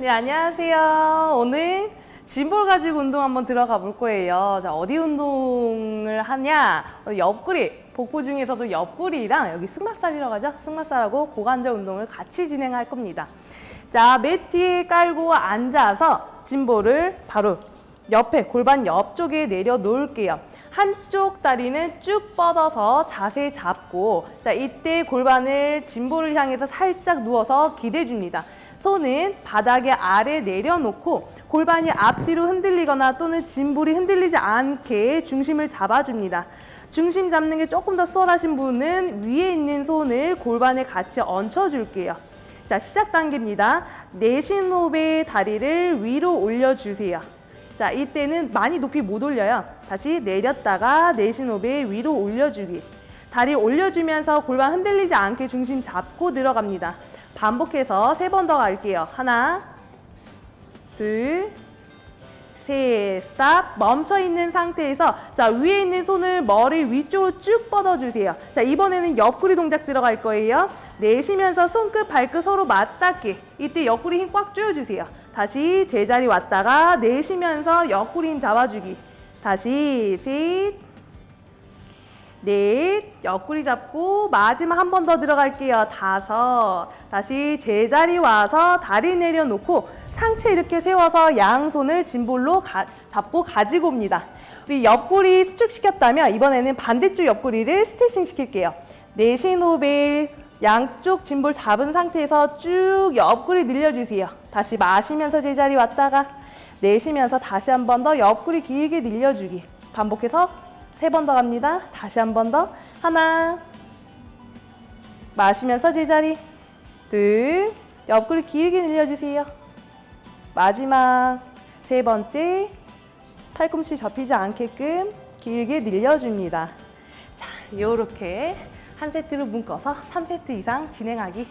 네, 안녕하세요. 오늘 짐볼 가지고 운동 한번 들어가 볼 거예요. 자, 어디 운동을 하냐? 어, 옆구리, 복부 중에서도 옆구리랑 여기 승마살이라고 하죠? 승마살하고 고관절 운동을 같이 진행할 겁니다. 자, 매트에 깔고 앉아서 짐볼을 바로 옆에 골반 옆쪽에 내려 놓을게요. 한쪽 다리는 쭉 뻗어서 자세 잡고 자 이때 골반을 짐볼을 향해서 살짝 누워서 기대 줍니다. 손은 바닥에 아래 내려놓고 골반이 앞뒤로 흔들리거나 또는 짐볼이 흔들리지 않게 중심을 잡아줍니다. 중심 잡는 게 조금 더 수월하신 분은 위에 있는 손을 골반에 같이 얹혀줄게요. 자, 시작 단계입니다. 내신 호흡에 다리를 위로 올려주세요. 자, 이때는 많이 높이 못 올려요. 다시 내렸다가 내신 호흡에 위로 올려주기. 다리 올려주면서 골반 흔들리지 않게 중심 잡고 들어갑니다. 반복해서 세 번 더 갈게요. 하나, 둘, 셋, 스탑. 멈춰 있는 상태에서 자 위에 있는 손을 머리 위쪽으로 쭉 뻗어주세요. 자 이번에는 옆구리 동작 들어갈 거예요. 내쉬면서 손끝 발끝 서로 맞닿게. 이때 옆구리 힘 꽉 조여주세요. 다시 제자리 왔다가 내쉬면서 옆구리 힘 잡아주기. 다시 셋, 넷, 옆구리 잡고 마지막 한 번 더 들어갈게요. 다섯. 다시 제자리 와서 다리 내려놓고 상체 이렇게 세워서 양손을 짐볼로 가- 잡고 가지고 옵니다. 우리 옆구리 수축시켰다면 이번에는 반대쪽 옆구리를 스트레칭 시킬게요. 내쉬는 호흡에 양쪽 짐볼 잡은 상태에서 쭉 옆구리 늘려주세요. 다시 마시면서 제자리 왔다가 내쉬면서 다시 한 번 더 옆구리 길게 늘려주기. 반복해서 세 번 더 갑니다. 다시 한 번 더. 하나. 마시면서 제자리. 둘. 옆구리 길게 늘려주세요. 마지막 세 번째. 팔꿈치 접히지 않게끔 길게 늘려줍니다. 자, 요렇게 한 세트를 묶어서 3세트 이상 진행하기